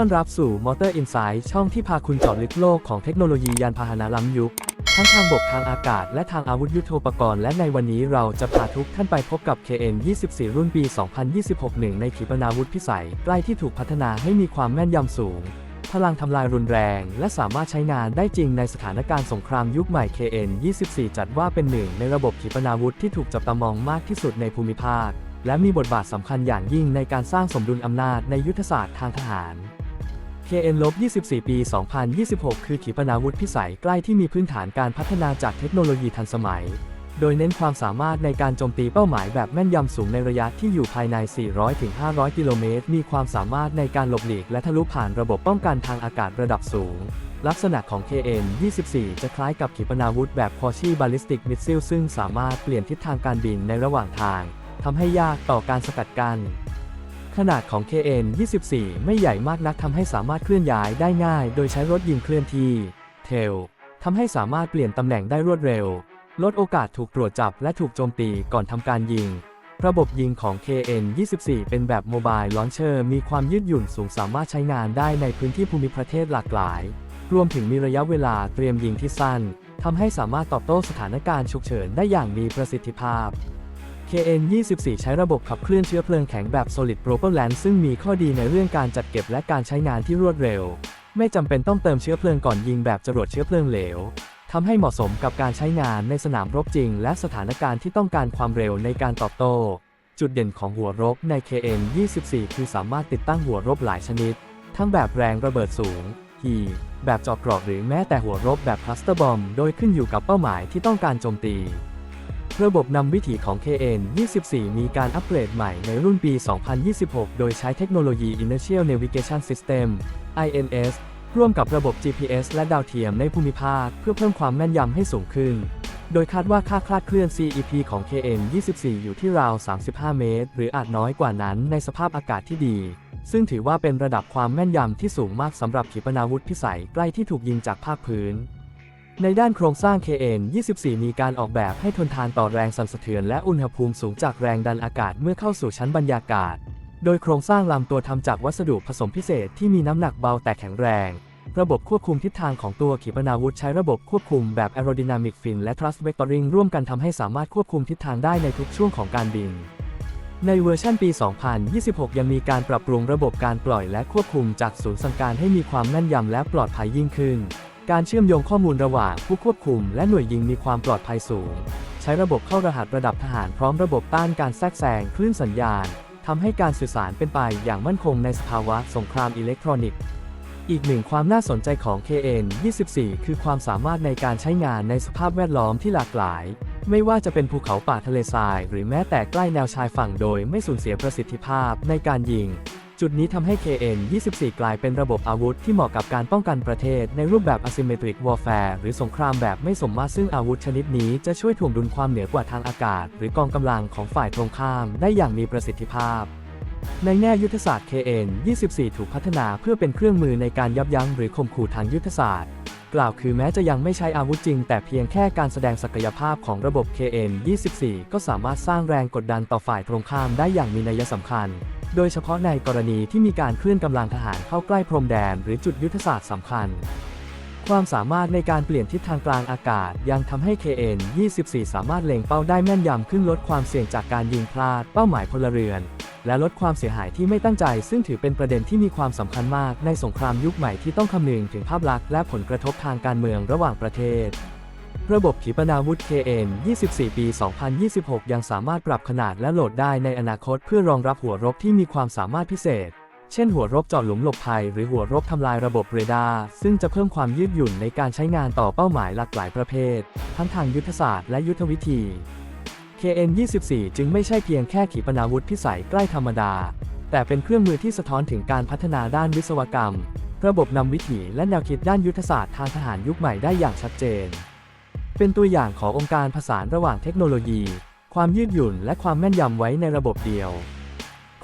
ต้อนรับสู่ Motor Insight ช่องที่พาคุณเจาะลึกโลกของเทคโนโลยียานพาหนะล้ำยุค ทั้งทางบกทางอากาศ และทางอาวุธยุโทโธปกรณ์ และในวันนี้เราจะพาทุกท่านไปพบกับ KN 24 รุ่นปี 2026หนึ่งในขีปนาวุธพิสัย ใกล้ที่ถูกพัฒนาให้มีความแม่นยำสูง พลังทำลายรุนแรง และสามารถใช้งานได้จริงในสถานการณ์สงครามยุคใหม่ KN 24 จัดว่าเป็นหนึ่งในระบบขีปนาวุธที่ถูกจับตามองมากที่สุดในภูมิภาคและมีบทบาทสำคัญอย่างยิ่งในการสร้างสมดุลอำนาจในยุทธศาสตร์ทางทหาร KN-24 ปี 2026 คือขีปนาวุธพิสัยใกล้ที่มีพื้นฐานการพัฒนาจากเทคโนโลยีทันสมัย โดยเน้นความสามารถในการโจมตีเป้าหมายแบบแม่นยำสูงในระยะที่อยู่ภายใน 400-500 กิโลเมตร มีความสามารถในการหลบหลีกและทะลุผ่านระบบป้องกันทางอากาศระดับสูง ลักษณะของ KN-24 จะคล้ายกับขีปนาวุธแบบ Porsche Ballistic Missile ซึ่งสามารถเปลี่ยนทิศทางการบินในระหว่างทางทำให้ยากต่อการสกัดกั้น ขนาดของ KN-24 ไม่ใหญ่มากนักทำให้สามารถเคลื่อนย้ายได้ง่าย โดยใช้รถยิงเคลื่อนที่ เทลทำให้สามารถเปลี่ยนตำแหน่งได้รวดเร็ว ลดโอกาสถูกตรวจจับและถูกโจมตีก่อนทำการยิง ระบบยิงของ KN-24 เป็นแบบโมบายลอนเชอร์มีความยืดหยุ่นสูงสามารถใช้งานได้ในพื้นที่ภูมิประเทศหลากหลาย รวมถึงมีระยะเวลาเตรียมยิงที่สั้นทำให้สามารถตอบโต้สถานการณ์ฉุกเฉินได้อย่างมีประสิทธิภาพ KN-24 ใช้ระบบขับเคลื่อนเชื้อเพลิงแข็งแบบ Solid Propellant ซึ่งมีข้อดีในเรื่องการจัดเก็บและการใช้งานที่รวดเร็ว ไม่จำเป็นต้องเติมเชื้อเพลิงก่อนยิงแบบจรวดเชื้อเพลิงเหลวทำให้เหมาะสมกับการใช้งานในสนามรบจริง และสถานการณ์ที่ต้องการความเร็วในการตอบโต้ จุดเด่นของหัวรบใน KN-24 คือสามารถติดตั้งหัวรบหลายชนิด ทั้งแบบแรงระเบิดสูงฮีแบบเจาะกรอกหรือแม้แต่หัวรบแบบคลัสเตอร์บอม โดยขึ้นอยู่กับเป้าหมายที่ต้องการโจมตี ระบบนำวิถีของ KN-24 มีการอัปเกรดใหม่ในรุ่นปี 2026 โดยใช้เทคโนโลยี Inertial Navigation System INS ร่วมกับระบบ GPS และดาวเทียมในภูมิภาค เพื่อเพิ่มความแม่นยำให้สูงขึ้น โดยคาดว่าค่าคลาดเคลื่อน CEP ของ KN-24 อยู่ที่ราว 35 เมตร หรืออาจน้อยกว่านั้นในสภาพอากาศที่ดี ซึ่งถือว่าเป็นระดับความแม่นยำที่สูงมากสำหรับขีปนาวุธพิสัยใกล้ที่ถูกยิงจากภาคพื้น ในด้านโครงสร้าง KN-24 มีการออกแบบให้ทนทานต่อแรงสั่นสะเทือนและอุณหภูมิสูงจากแรงดันอากาศเมื่อเข้าสู่ชั้นบรรยากาศ โดยโครงสร้างลำตัวทำจากวัสดุผสมพิเศษที่มีน้ำหนักเบาแต่แข็งแรง ระบบควบคุมทิศทางของตัวขีปนาวุธใช้ระบบควบคุมแบบ Aerodynamic Fin และ Thrust Vectoring ร่วมกันทำให้สามารถควบคุมทิศทางได้ในทุกช่วงของการบิน ในเวอร์ชันปี 2026 ยังมีการปรับปรุงระบบการปล่อยและควบคุมจากศูนย์สั่งการให้มีความแม่นยำและปลอดภัยยิ่งขึ้น การเชื่อมโยงข้อมูลระหว่างผู้ควบคุมและหน่วยยิงมีความปลอดภัยสูง ใช้ระบบเข้ารหัสระดับทหารพร้อมระบบต้านการแทรกแซงคลื่นสัญญาณทำให้การสื่อสารเป็นไปอย่างมั่นคงในสภาวะสงครามอิเล็กทรอนิกส์ อีกหนึ่งความน่าสนใจของ KN-24 คือความสามารถในการใช้งานในสภาพแวดล้อมที่หลากหลาย ไม่ว่าจะเป็นภูเขาป่าทะเลทราย หรือแม้แต่ใกล้แนวชายฝั่งโดยไม่สูญเสียประสิทธิภาพในการยิง จุดนี้ทำให้ KN-24 กลายเป็นระบบอาวุธที่เหมาะกับการป้องกันประเทศในรูปแบบ asymmetric warfare หรือสงครามแบบไม่สมมาตรซึ่งอาวุธชนิดนี้จะช่วยถ่วงดุลความเหนือกว่าทางอากาศ หรือกองกำลังของฝ่ายตรงข้ามได้อย่างมีประสิทธิภาพ ในแง่ยุทธศาสตร์ KN-24 ถูกพัฒนาเพื่อเป็นเครื่องมือในการยับยั้งหรือข่มขู่ทางยุทธศาสตร์ กล่าวคือแม้จะยังไม่ใช้อาวุธจริง แต่เพียงแค่การแสดงศักยภาพของระบบ KN-24 ก็สามารถสร้างแรงกดดันต่อฝ่ายตรงข้ามได้อย่างมีนัยสำคัญ โดยเฉพาะในกรณีที่มีการเคลื่อนกำลังทหารเข้าใกล้พรมแดนหรือจุดยุทธศาสตร์สำคัญ ความสามารถในการเปลี่ยนทิศทางกลางอากาศ ยังทำให้ KN-24 สามารถเล็งเป้าได้แม่นยำขึ้นลดความเสี่ยงจากการยิงพลาดเป้าหมายพลเรือน และลดความเสียหายที่ไม่ตั้งใจ ซึ่งถือเป็นประเด็นที่มีความสำคัญมากในสงครามยุคใหม่ที่ต้องคำนึงถึงภาพลักษณ์และผลกระทบทางการเมืองระหว่างประเทศ ระบบขีปนาวุธ KN-24 ปี 2026 ยังสามารถปรับขนาดและโหลดได้ในอนาคตเพื่อรองรับหัวรบที่มีความสามารถพิเศษ เช่นหัวรบเจาะหลุมหลบภัย หรือหัวรบทำลายระบบเรดาร์ ซึ่งจะเพิ่มความยืดหยุ่นในการใช้งานต่อเป้าหมายหลากหลายประเภท ทั้งทางยุทธศาสตร์และยุทธวิธี KN-24 จึงไม่ใช่เพียงแค่ขีปนาวุธพิสัยใกล้ธรรมดา แต่เป็นเครื่องมือที่สะท้อนถึงการพัฒนาด้านวิศวกรรม ระบบนำวิถีและแนวคิดด้านยุทธศาสตร์ทางทหารยุคใหม่ได้อย่างชัดเจน เป็นตัวอย่างขององค์การผสานระหว่างเทคโนโลยี ความยืดหยุ่น และความแม่นยำไว้ในระบบเดียว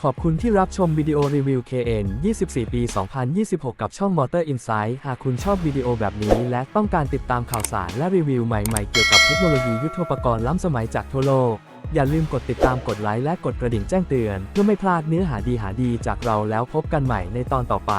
ขอบคุณที่รับชมวิดีโอรีวิว KN 24 ปี 2026 กับช่อง Motor Insight หากคุณชอบวิดีโอแบบนี้ และต้องการติดตามข่าวสารและรีวิวใหม่ๆ เกี่ยวกับเทคโนโลยียุทโธปกรณ์ล้ำสมัยจากทั่วโลก อย่าลืมกดติดตามกดไลค์และกดกระดิ่งแจ้งเตือน เพื่อไม่พลาดเนื้อหาดีหาดีจากเราแล้วพบกันใหม่ในตอนต่อไป